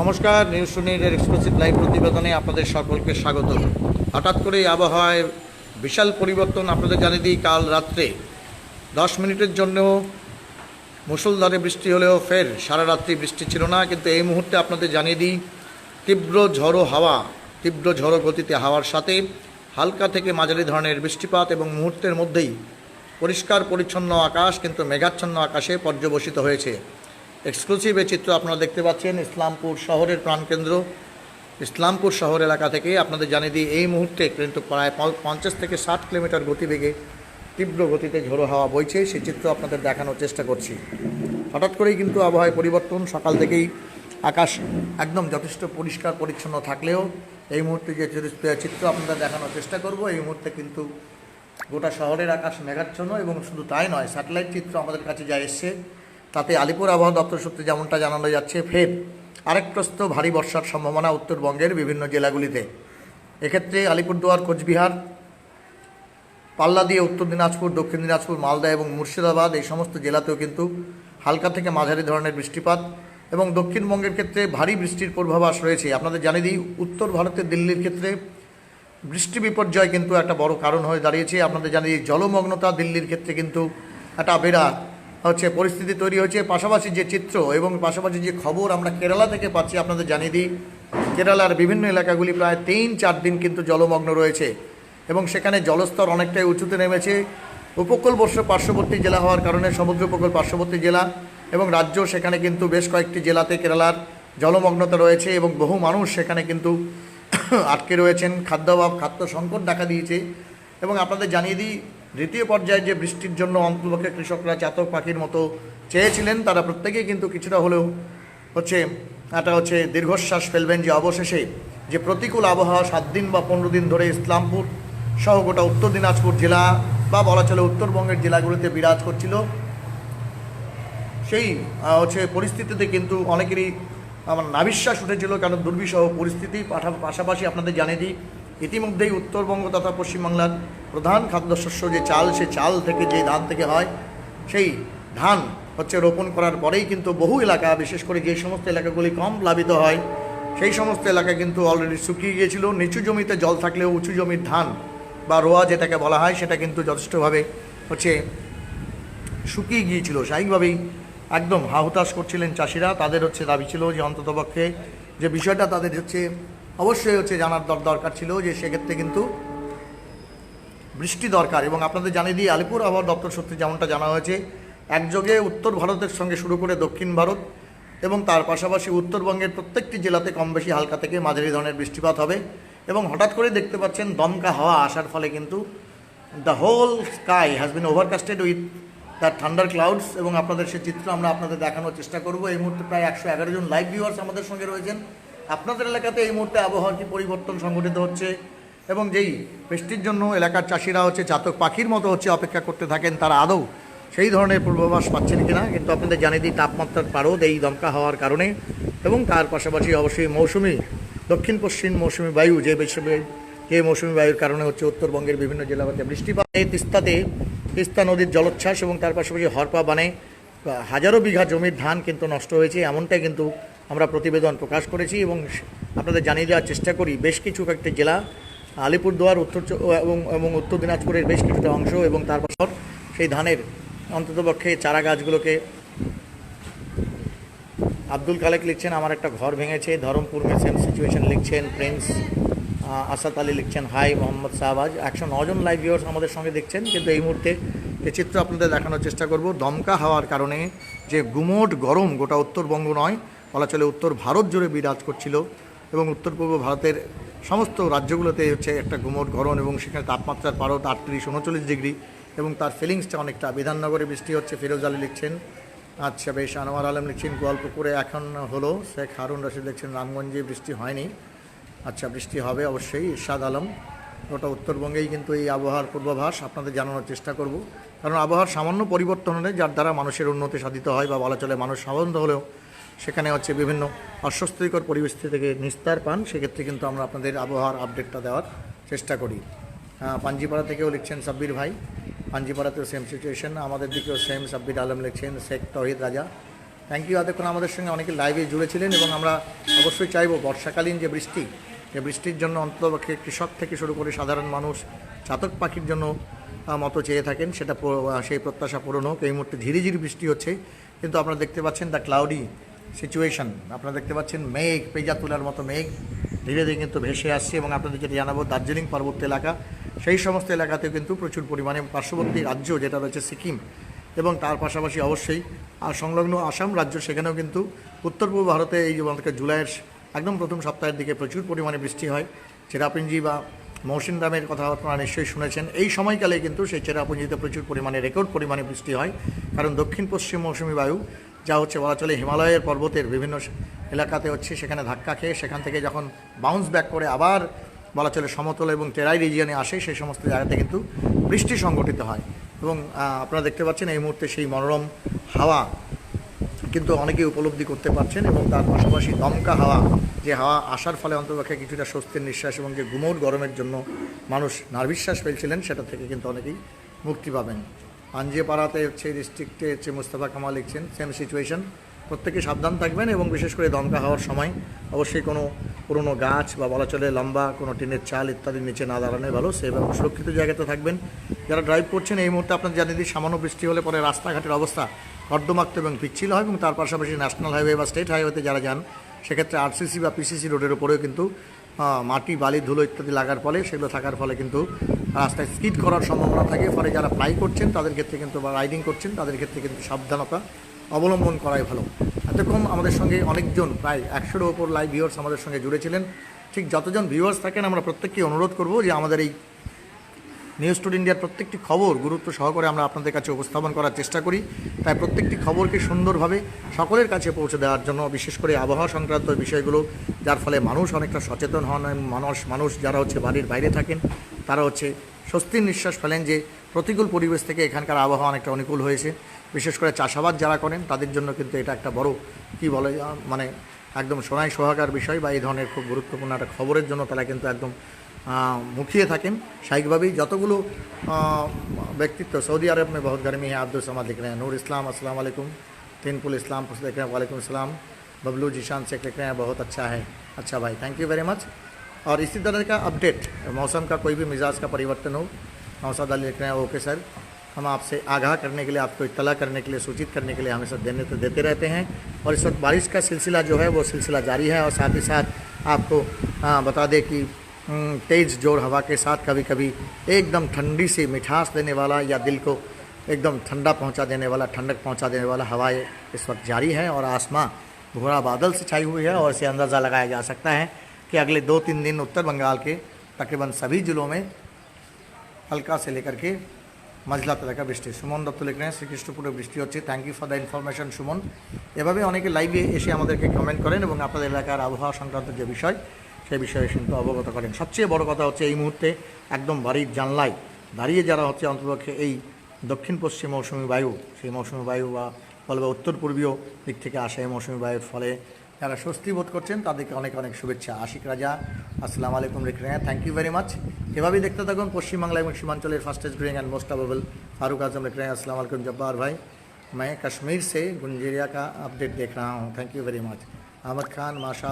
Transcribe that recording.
নমস্কার news সুনিটের exclusive live প্রতিবেদনে আপনাদের সকলকে স্বাগত। হঠাৎ করে আবহাওয়ায় বিশাল পরিবর্তন আপনাদের জানিয়ে দিই, কাল রাত্রে দশ মিনিটের জন্য মুষলধারে বৃষ্টি হলেও ফের সারা রাত্রি বৃষ্টি ছিল না, কিন্তু এই মুহূর্তে আপনাদের জানিয়ে দিই, তীব্র ঝড়ো হাওয়া, তীব্র ঝড়ো গতিতে হাওয়ার সাথে হালকা থেকে মাঝারি ধরনের বৃষ্টিপাত এবং মুহূর্তের মধ্যেই পরিষ্কার পরিচ্ছন্ন আকাশ, কিন্তু মেঘাচ্ছন্ন আকাশে পর্যবসিত হয়েছে। এক্সক্লুসিভ এই চিত্র আপনারা দেখতে পাচ্ছেন, ইসলামপুর শহরের প্রাণকেন্দ্র। ইসলামপুর শহর এলাকা থেকে আপনাদের জানিয়ে দিই, এই মুহূর্তে কিন্তু প্রায় পঞ্চাশ থেকে ষাট কিলোমিটার গতিবেগে তীব্র গতিতে ঝোড়ো হাওয়া বইছে। সেই চিত্র আপনাদের দেখানোর চেষ্টা করছি। হঠাৎ করেই কিন্তু আবহাওয়ায় পরিবর্তন, সকাল থেকেই আকাশ একদম যথেষ্ট পরিষ্কার, পরিচ্ছন্ন থাকলেও এই মুহূর্তে যে চিত্র আপনাদের দেখানোর চেষ্টা করব। এই মুহূর্তে কিন্তু গোটা শহরের আকাশ মেঘাচ্ছন্ন এবং শুধু তাই নয়, স্যাটেলাইট চিত্র আমাদের কাছে যা এসছে তাতে আলিপুর আবহাওয়া দপ্তর সূত্রে যেমনটা জানানো যাচ্ছে, ফের আরেকটস্ত ভারী বর্ষার সম্ভাবনা উত্তরবঙ্গের বিভিন্ন জেলাগুলিতে। এক্ষেত্রে আলিপুরদুয়ার, কোচবিহার, পাল্লা দিয়ে উত্তর দিনাজপুর, দক্ষিণ দিনাজপুর, মালদা এবং মুর্শিদাবাদ এই সমস্ত জেলাতেও কিন্তু হালকা থেকে মাঝারি ধরনের বৃষ্টিপাত এবং দক্ষিণবঙ্গের ক্ষেত্রে ভারী বৃষ্টির পূর্বাভাস রয়েছে। আপনাদের জানিয়ে দিই, উত্তর ভারতের দিল্লির ক্ষেত্রে বৃষ্টি বিপর্যয় কিন্তু একটা বড় কারণ হয়ে দাঁড়িয়েছে। আপনাদের জানিয়ে জলমগ্নতা দিল্লির ক্ষেত্রে কিন্তু একটা বিরাট হচ্ছে পরিস্থিতি তৈরি হয়েছে পাশাপাশি যে চিত্র এবং পাশাপাশি যে খবর আমরা কেরালা থেকে পাচ্ছি, আপনাদের জানিয়ে দিই, কেরালার বিভিন্ন এলাকাগুলি প্রায় তিন চার দিন কিন্তু জলমগ্ন রয়েছে এবং সেখানে জলস্তর অনেকটাই উঁচুতে নেমেছে। উপকূলবর্ষ পার্শ্ববর্তী জেলা হওয়ার কারণে সমুদ্র উপকূল পার্শ্ববর্তী জেলা এবং রাজ্য সেখানে কিন্তু বেশ কয়েকটি জেলাতে কেরালার জলমগ্নতা রয়েছে এবং বহু মানুষ সেখানে কিন্তু আটকে রয়েছেন। খাদ্যাভাব খাদ্য সংকট দেখা দিয়েছে এবং আপনাদের জানিয়ে দিই দ্বিতীয় পর্যায়ে যে বৃষ্টির জন্য অন্তপক্ষে কৃষকরা চাতক পাখির মতো চেয়েছিলেন, তারা প্রত্যেকেই কিন্তু কিছুটা হলেও হচ্ছে একটা হচ্ছে দীর্ঘশ্বাস ফেলবেন যে অবশেষে যে প্রতিকূল আবহাওয়া সাত দিন বা পনেরো দিন ধরে ইসলামপুর সহ গোটা উত্তর দিনাজপুর জেলা বা বলা চলে উত্তরবঙ্গের জেলাগুলিতে বিরাজ করছিল। সেই হচ্ছে পরিস্থিতিতে কিন্তু অনেকেরই আমার নাবিশ্বাস উঠেছিল কারণ দুর্বিষহ পরিস্থিতি। পাশাপাশি আপনাদের জানিয়ে দিই, ইতিমধ্যেই উত্তরবঙ্গ তথা পশ্চিমবাংলার প্রধান খাদ্যশস্য যে চাল, সে চাল থেকে যে ধান থেকে হয়, সেই ধান হচ্ছে রোপণ করার পরেই কিন্তু বহু এলাকা, বিশেষ করে যে সমস্ত এলাকাগুলি কম প্লাবিত হয়, সেই সমস্ত এলাকা কিন্তু অলরেডি শুকিয়ে গিয়েছিল। নিচু জমিতে জল থাকলেও উঁচু জমির ধান বা রোয়া যেটাকে বলা হয়, সেটা কিন্তু যথেষ্টভাবে হচ্ছে শুকিয়ে গিয়েছিল। স্বাভাবিকভাবেই একদম হাহুতাশ করছিলেন চাষিরা। তাদের হচ্ছে দাবি ছিল যে অন্ততপক্ষে যে বিষয়টা তাদের হচ্ছে অবশ্যই হচ্ছে জানার দর দরকার ছিল যে সেক্ষেত্রে কিন্তু বৃষ্টি দরকার এবং আপনাদের জানিয়ে দিই, আলিপুর আবহাওয়া দপ্তর সূত্রে যেমনটা জানা হয়েছে, একযোগে উত্তর ভারতের সঙ্গে শুরু করে দক্ষিণ ভারত এবং তার পাশাপাশি উত্তরবঙ্গের প্রত্যেকটি জেলাতে কম বেশি হালকা থেকে মাঝারি ধরনের বৃষ্টিপাত হবে এবং হঠাৎ করে দেখতে পাচ্ছেন দমকা হাওয়া আসার ফলে কিন্তু the whole sky has been overcasted with the thunder clouds এবং আপনাদের সে চিত্র আমরা আপনাদের দেখানোর চেষ্টা করব। এই মুহূর্তে প্রায় একশো এগারো জন লাইভ ভিউয়ার্স আমাদের সঙ্গে রয়েছেন। আপনাদের এলাকাতে এই মুহূর্তে আবহাওয়ার কি পরিবর্তন সংঘটিত হচ্ছে? এবং যেই বৃষ্টির জন্য এলাকার চাষিরা হচ্ছে চাতক পাখির মতো হচ্ছে অপেক্ষা করতে থাকেন, তারা আদৌ সেই ধরনের পূর্বাভাস পাচ্ছেন কিনা? কিন্তু আপনাদের জানিয়ে দিই, তাপমাত্রার পারদ এই দমকা হওয়ার কারণে এবং তার পাশাপাশি অবশ্যই মৌসুমি দক্ষিণ পশ্চিম মৌসুমি বায়ু, যে যে মৌসুমি বায়ুর কারণে হচ্ছে উত্তরবঙ্গের বিভিন্ন জেলাতে বৃষ্টিপাত, এই তিস্তাতে তিস্তা নদীর জলোচ্ছ্বাস এবং তার পাশাপাশি হরপা বানে হাজারো বিঘা জমির ধান কিন্তু নষ্ট হয়েছে, এমনটাই কিন্তু আমরা প্রতিবেদন প্রকাশ করেছি এবং আপনাদের জানিয়ে দেওয়ার চেষ্টা করি, বেশ কিছু কয়েকটি জেলা আলিপুরদুয়ার, উত্তর এবং এবং উত্তর দিনাজপুরের বেশ কিছুটা অংশ এবং তারপর সেই ধানের অন্ততপক্ষে চারা গাছগুলোকে আব্দুল কালেক লিখছেন, আমার একটা ঘর ভেঙেছে। ধরমপুর মে সেম সিচুয়েশন লিখছেন প্রিন্স আসাদ আলী লিখছেন, হাই, মোহাম্মদ শাহবাজ। একশো নজন লাইভ ভিউয়ার্স আমাদের সঙ্গে দেখছেন, কিন্তু এই মুহূর্তে যে চিত্র আপনাদের দেখানোর চেষ্টা করব। দমকা হওয়ার কারণে যে গুমোট গরম গোটা উত্তরবঙ্গ নয়, বলা চলে উত্তর ভারত জুড়ে বিরাজ করছিল এবং উত্তর পূর্ব ভারতের সমস্ত রাজ্যগুলোতে হচ্ছে একটা গুমোট গরম এবং সেখানে তাপমাত্রার পারদ আটত্রিশ উনচল্লিশ ডিগ্রি এবং তার ফিলিংসটা অনেকটা। বিধাননগরে বৃষ্টি হচ্ছে, ফিরোজ আলী লিখছেন। আচ্ছা বেশ, আনোয়ার আলম লিখছেন, গোয়ালপুকুরে এখন হলো। শেখ হারুন রশিদ লিখছেন, রামগঞ্জে বৃষ্টি হয়নি। আচ্ছা বৃষ্টি হবে অবশ্যই। ইরশাদ আলম, ওটা উত্তরবঙ্গেই কিন্তু এই আবহাওয়ার পূর্বাভাস, আপনাদের জানানোর চেষ্টা করব। কারণ আবহাওয়ার সামান্য পরিবর্তন হলে, যার দ্বারা মানুষের উন্নতি সাধিত হয় বা বলা চলে মানুষ সাবধান হলেও সেখানে হচ্ছে বিভিন্ন অস্বস্তিকর পরিস্থিতি থেকে নিস্তার পান। সেক্ষেত্রে কিন্তু আমরা আপনাদের আবহাওয়ার আপডেটটা দেওয়ার চেষ্টা করি। পাঞ্জিপাড়া থেকেও লিখছেন সাব্বির ভাই। পাঞ্জিপাড়াতেও সেম সিচুয়েশন আমাদের দিকেও সেম সাব্বির আলম লিখছেন, শেখ তহিদ রাজা। থ্যাংক ইউ এতক্ষণ আমাদের সঙ্গে অনেকে লাইভে জুড়েছিলেন এবং আমরা অবশ্যই চাইব বর্ষাকালীন যে বৃষ্টি, যে বৃষ্টির জন্য অন্ততপক্ষে কৃষক থেকে শুরু করে সাধারণ মানুষ, চাতক পাখির জন্য মতো চেয়ে থাকেন। সেটা সেই প্রত্যাশা পূরণ হোক। এই মুহূর্তে ঝিরিঝিরি বৃষ্টি হচ্ছে। কিন্তু আপনারা দেখতে পাচ্ছেন দ্য ক্লাউডি সিচুয়েশন আপনারা দেখতে পাচ্ছেন মেঘ পেজা তোলার মতো মেঘ। ধীরে ধীরে কিন্তু ভেসে আসছে এবং আপনাদের যেটা জানাব, দার্জিলিং পার্বত্য এলাকা, সেই সমস্ত এলাকাতেও কিন্তু প্রচুর পরিমাণে পার্শ্ববর্তী রাজ্য যেটা রয়েছে সিকিম এবং তার পাশাপাশি অবশ্যই আর সংলগ্ন আসাম রাজ্য, সেখানেও কিন্তু উত্তর পূর্ব ভারতে এই যে আমাদের জুলাইয়ের একদম প্রথম সপ্তাহের দিকে প্রচুর পরিমাণে বৃষ্টি হয়। চেরাপুঞ্জি বা মৌসিনরামের কথা আপনারা নিশ্চয়ই শুনেছেন। এই সময়কালে কিন্তু সেই চেরাপুঞ্জিতে প্রচুর পরিমাণে, রেকর্ড পরিমাণে বৃষ্টি হয়। কারণ দক্ষিণ পশ্চিম মৌসুমি বায়ু যা হচ্ছে বলা চলে হিমালয়ের পর্বতের বিভিন্ন এলাকাতে হচ্ছে, সেখানে ধাক্কা খেয়ে সেখান থেকে যখন বাউন্স ব্যাক করে আবার বলা চলে সমতল এবং টেরাই রিজিয়নে আসে, সেই সমস্ত জায়গাতে কিন্তু বৃষ্টি সংগঠিত হয়। এবং আপনারা দেখতে পাচ্ছেন এই মুহূর্তে সেই মনোরম হাওয়া কিন্তু অনেকেই উপলব্ধি করতে পারছেন এবং তার পাশাপাশি দমকা হাওয়া, যে হাওয়া আসার ফলে অন্তপক্ষে কিছুটা স্বস্তির নিঃশ্বাস এবং যে গুমোট গরমের জন্য মানুষ নার্ভিশ্বাস ফেলছিলেন সেটা থেকে কিন্তু অনেকেই মুক্তি পাবেন। পাঞ্জেপাড়াতে হচ্ছে ডিস্ট্রিক্টে হচ্ছে মুস্তাফা কামাল লিখছেন সেম সিচুয়েশন প্রত্যেকে সাবধান থাকবেন এবং বিশেষ করে দমকা হওয়ার সময় অবশ্যই কোনো পুরনো গাছ বা বলা চলে লম্বা কোনো টিনের চাল ইত্যাদির নিচে না দাঁড়ানোই ভালো সেভ এবং সুরক্ষিত জায়গাতে থাকবেন। যারা ড্রাইভ করছেন, এই মুহূর্তে আপনার জানিয়ে দিই, সামান্য বৃষ্টি হলে পরে রাস্তাঘাটের অবস্থা কর্দমাক্ত এবং পিচ্ছিল হয় এবং তার পাশাপাশি ন্যাশনাল হাইওয়ে বা স্টেট হাইওয়েতে যারা যান, সেক্ষেত্রে আরসিসি বা পিসিসি রোডের উপরেও কিন্তু মাটি, বালি, ধুলো ইত্যাদি লাগার ফলে সেগুলো থাকার ফলে কিন্তু রাস্তায় স্কিড করার সম্ভাবনা থাকে। ফলে যারা ফ্লাই করছেন, তাদের ক্ষেত্রে কিন্তু বা রাইডিং করছেন, তাদের ক্ষেত্রে কিন্তু সাবধানতা অবলম্বন করাই ভালো। এতক্ষণ আমাদের সঙ্গে অনেকজন, প্রায় একশোর ওপর লাইভ ভিউয়ার্স আমাদের সঙ্গে জুড়েছিলেন ঠিক যতজন ভিউয়ার্স থাকেন, আমরা প্রত্যেককে অনুরোধ করব যে আমাদের এই নিউজ টুড ইন্ডিয়ার প্রত্যেকটি খবর গুরুত্ব সহকারে আমরা আপনাদের কাছে উপস্থাপন করার চেষ্টা করি। তাই প্রত্যেকটি খবরকে সুন্দরভাবে সকলের কাছে পৌঁছে দেওয়ার জন্য, বিশেষ করে আবহাওয়া সংক্রান্ত বিষয়গুলো, যার ফলে মানুষ অনেকটা সচেতন হন মানুষ মানুষ যারা হচ্ছে বাড়ির বাইরে থাকেন, তারা হচ্ছে স্বস্তির নিঃশ্বাস ফেলেন যে প্রতিকূল পরিবেশ থেকে এখানকার আবহাওয়া অনেকটা অনুকূল হয়েছে। বিশেষ করে চাষাবাদ যারা করেন, তাদের জন্য কিন্তু এটা একটা বড়, কী বলে মানে একদম সোনাই সোহাগার বিষয় বা এই ধরনের খুব গুরুত্বপূর্ণ একটা খবরের জন্য তারা কিন্তু একদম मुखिए थकें স্বাভাবিকভাবেই যতগুলো व्यक्तित्व सऊदी आरब में बहुत गर्मी है আব্দুল समा लिख रहे हैं नूर इस्लाम अस्सलाम वालेकुम तीनपुल इस्लाम लिख रहे हैं वालेकुम सलाम बबलू जीशान शेख लिख रहे हैं बहुत अच्छा है अच्छा भाई थैंक यू वेरी मच और इसी तरह का अपडेट मौसम का कोई भी मिजाज का परिवर्तन हो नौसाद अली लिख रहे हैं ओके सर हम आपसे आगाह करने के लिए, आपको इतला करने के लिए, सूचित करने के लिए हमेशा देने तो देते रहते हैं। और इस वक्त बारिश का सिलसिला जो है, वो सिलसिला जारी है और साथ ही साथ आपको हाँ, बता दें कि हम्म, तेज़ ज़ोर हवा के साथ कभी कभी एकदम ठंडी सी मिठास देने वाला या दिल को एकदम ठंडा पहुँचा देने वाला, ठंडक पहुँचा देने वाला हवाएँ इस वक्त जारी है और आसमां घोड़ा बादल से छाई हुई है और इसे अंदाज़ा लगाया जा सकता है कि अगले दो तीन दिन उत्तर बंगाल के तकरीबन सभी ज़िलों में हल्का से लेकर के মাঝলা এলাকা বৃষ্টি সুমন দত্ত লিখলেন শ্রীকৃষ্ণপুরে বৃষ্টি thank you for the the Suman. Suman এভাবে অনেকে लाइव এসে আমাদেরকে कमेंट करें और अपने এলাকার आबहवा संक्रांत जो विषय সে বিষয়ে কিন্তু অবগত করেন। সবচেয়ে বড় কথা হচ্ছে এই মুহূর্তে একদম বাড়ির জানলায় দাঁড়িয়ে যারা হচ্ছে অন্তপক্ষে এই দক্ষিণ পশ্চিম মৌসুমি বায়ু, সেই মৌসুমি বায়ু বা বলবে উত্তর পূর্বীয় দিক থেকে আসে এই মৌসুমি বায়ুর ফলে যারা স্বস্তি বোধ করছেন, তাদেরকে অনেক অনেক শুভেচ্ছা। আশিক রাজা, আসসালাম আলাইকুম রেখে থ্যাংক ইউ ভেরি মাচ এভাবেই দেখতে থাকুন পশ্চিমবাংলা এবং সীমাঞ্চলের fastest growing and most available Faruk Azam রেখে আসসালাম আলাইকুম জব্বার ভাই। मैं কাশ্মীর সে গুঞ্জেরিয়া का আপডেট देख रहा thank you very much Ahmad Khan Khan माशा